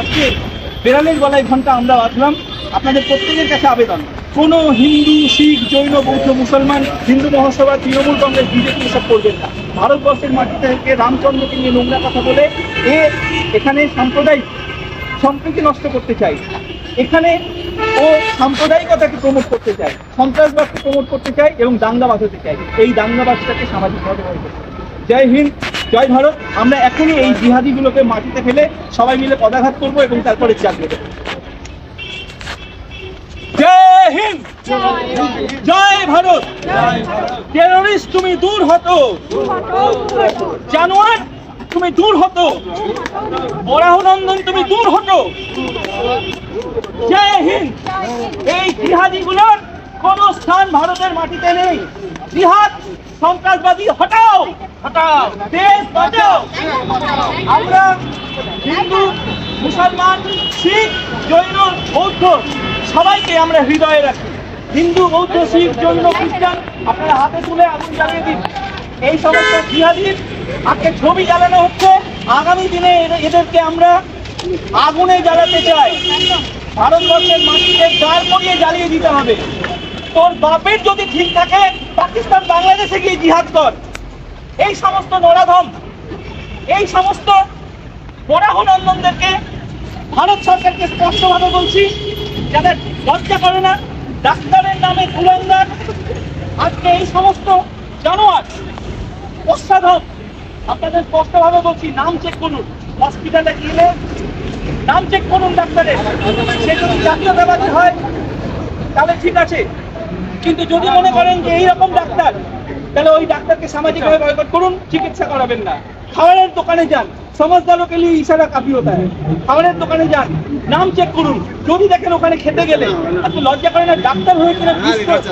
আজকে বিরালির গলায় ঘণ্টা আমরা বাঁধলাম। আপনাদের প্রত্যেকের কাছে আবেদন। কোনো হিন্দু, শিখ, জৈন, বৌদ্ধ, মুসলমান, হিন্দু মহাসভা, তৃণমূল কংগ্রেস, বিজেপি এসব করবেন না। ভারতবর্ষের মাটি থেকে রামচন্দ্রকে নিয়ে নোংরা কথা বলে এ এখানে সাম্প্রদায়িক সম্প্রীতি নষ্ট করতে চাই এখানে ও সাম্প্রদায়িকতাকে প্রমোট করতে চায়, সন্ত্রাসবাদকে প্রমোট করতে চায় এবং দাঙ্গা বাঁধাতে চায়। এই দাঙ্গাবাজটাকে সামাজিকভাবে করতে হবে। জয় হিন্দ, জয় ভারত। আমরা এখনই এই জিহাদিগুলোকে মাটিতে ফেলে সবাই মিলে পদাঘাত করব এবং তারপরে চাকরি দেবো জয় জয় ভারত। টেররিস্ট তুমি দূর হতো। জানোয়ার তুমি দূর হতো। বরাহনন্দন তুমি দূর হতো। জয় হিন্দ। এই জিহাদিগুলোর কোনো স্থান ভারতের মাটিতে নেই। জিহাদ সন্ত্রাসবাদী হটাও হটাও, দেশ বাঁচাও। আমরা হিন্দু, মুসলমান, শিখ, জৈন, বৌদ্ধ, সবাইকে আমরা হৃদয়ে রাখি। হিন্দু, বৌদ্ধ, শিখ, জৈন, খ্রিস্টান, আপনারা হাতে তুলে আগুন জ্বালিয়ে দিন। এই সমস্ত জিহাদির আজকে ছবি জ্বালানো হচ্ছে। আগামী দিনে এদের- এদেরকে আমরা আগুনে জ্বালাতে চাই। ভারতবর্ষের মাটিতে দাঁড় করিয়ে জ্বালিয়ে দিতে হবে। তোর বাপের যদি ঠিক থাকে, পাকিস্তান বাংলাদেশে গিয়ে জিহাদ কর। এই সমস্ত নরাধম এই সমস্ত বরাহনন্দনদেরকে ভারত সরকারকে স্পষ্টভাবে বলছি, যাদের লজ্জা করে না, ডাক্তারের নামে তুলন্দার আজকে এই সমস্ত জানোয়ার অসাধম আপনাদের স্পষ্টভাবে বলছি, নাম চেক করুন। হসপিটালে গেলে নাম চেক করুন ডাক্তারের। সে যদি জাতীয়তাবাদী হয়, তাহলে ঠিক আছে। কিন্তু যদি মনে করেন যে এইরকম ডাক্তার তাহলে ওই ডাক্তারকে সামাজিকভাবে বয়কট করুন, চিকিৎসা করাবেন না। খাবারের দোকানে যান সমঝদারও কে লিয়ে ইশারা কাফি হতা খাবারের দোকানে যান, নাম চেক করুন। যদি দেখেন ওখানে খেতে গেলে, আপনি লজ্জা করেন না, ডাক্তার হয়ে কিনা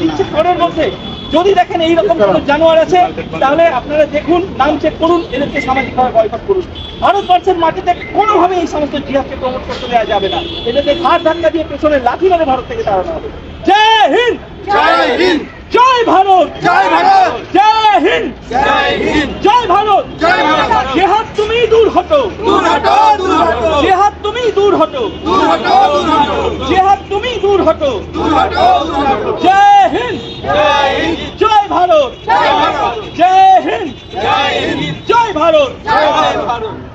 দিচ্ছে ঘরের মধ্যে। যদি দেখেন এইরকম কোনো জানোয়ার আছে, তাহলে আপনারা দেখুন, নাম চেক করুন, এদেরকে সামাজিকভাবে বয়কট করুন। ভারতবর্ষের মাটিতে কোনোভাবে এই সমস্ত জিহাদকে প্রমোট করতে দেওয়া যাবে না। এদেরকে ঘাট ধাক্কা দিয়ে পেছনে লাঠি মেরে ভারত থেকে তাড়ানো হবে। জয় হিন্দ! জয় হিন্দ! জয় ভারত। জয় ভারত। জয় হিন্দ। জয় হিন্দ। জয় ভারত। জয় ভারত। যে তুমি দূর হটো। দূর হটো দূর হটো। যে তুমি দূর হটো। দূর হটো দূর হটো। যে তুমি দূর হটো। দূর হটো দূর হটো। জয় হিন্দ। জয় হিন্দ। জয় ভারত। জয় ভারত। জয় হিন্দ। জয় হিন্দ। জয় ভারত। জয় ভারত।